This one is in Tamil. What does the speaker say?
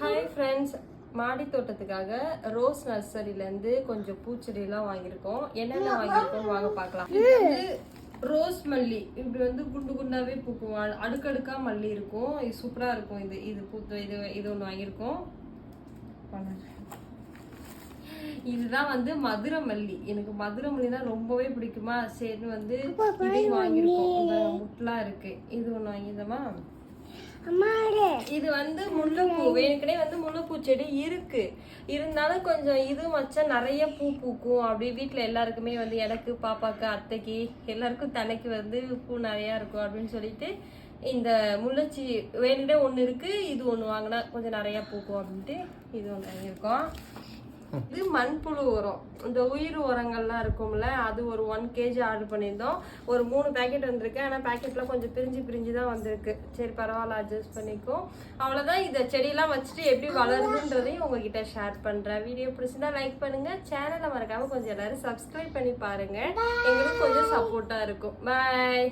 ஹாய் ஃப்ரெண்ட்ஸ் மாடி தோட்டத்துக்காக ரோஸ் நர்சரியிலேருந்து கொஞ்சம் பூச்செடியெல்லாம் வாங்கியிருக்கோம். என்னென்ன வாங்கியிருக்கோம் வாங்க பார்க்கலாம். இது வந்து ரோஸ் மல்லி. இப்படி வந்து குண்டு குண்டாவே பூக்கும். அ- அடுக்கடுக்கா மல்லி இருக்கும். இது சூப்பராக இருக்கும். இது இது பூத்து இது இது ஒன்று வாங்கியிருக்கோம். இதுதான் வந்து மதுரை மல்லி. எனக்கு மதுரை மல்லி தான் ரொம்பவே பிடிக்குமா? சரி வந்து இது வாங்கியிருக்கோம். முட்லாம் இருக்கு. இது ஒன்று வாங்கியிருந்தோமா? இது வந்து முல்லைப்பூ. ஏற்கனவே வந்து முல்லைப்பூ செடி இருக்கு. இருந்தாலும் கொஞ்சம் இது வச்சா நிறைய பூ பூக்கும். அப்படி வீட்டில் எல்லாருக்குமே வந்து எனக்கு பாப்பாக்கு அத்தைக்கு எல்லாருக்கும் தலைக்கு வந்து பூ நிறையா இருக்கும் அப்படின்னு சொல்லிட்டு இந்த முல்லைச்சி வேணுடே ஒன்று இருக்குது இது ஒன்று வாங்கினா கொஞ்சம் நிறையா பூக்கும் அப்படின்ட்டு இது ஒன்று வாங்கியிருக்கோம். இது மண்புழு உரம். இந்த உயிர் உரங்கள்லாம் இருக்கும்ல அது ஒரு ஒன் கேஜி ஆர்டர் பண்ணியிருந்தோம். ஒரு மூணு பேக்கெட் வந்திருக்கு. ஆனால் பேக்கெட்லாம் கொஞ்சம் பிரிஞ்சு பிரிஞ்சு தான் வந்திருக்கு. சரி பரவாயில்ல அட்ஜஸ்ட் பண்ணிக்கும் அவ்வளோதான் இந்த செடியெல்லாம் வச்சுட்டு எப்படி வளருதுன்றதையும் உங்ககிட்ட ஷேர் பண்ணுறேன் வீடியோ பிடிச்சிருந்தா லைக் பண்ணுங்க. சேனலை மறக்காம கொஞ்சம் எல்லாரும் சப்ஸ்கிரைப் பண்ணி பாருங்க. எங்களுக்கு கொஞ்சம் சப்போர்ட்டாக இருக்கும். பாய்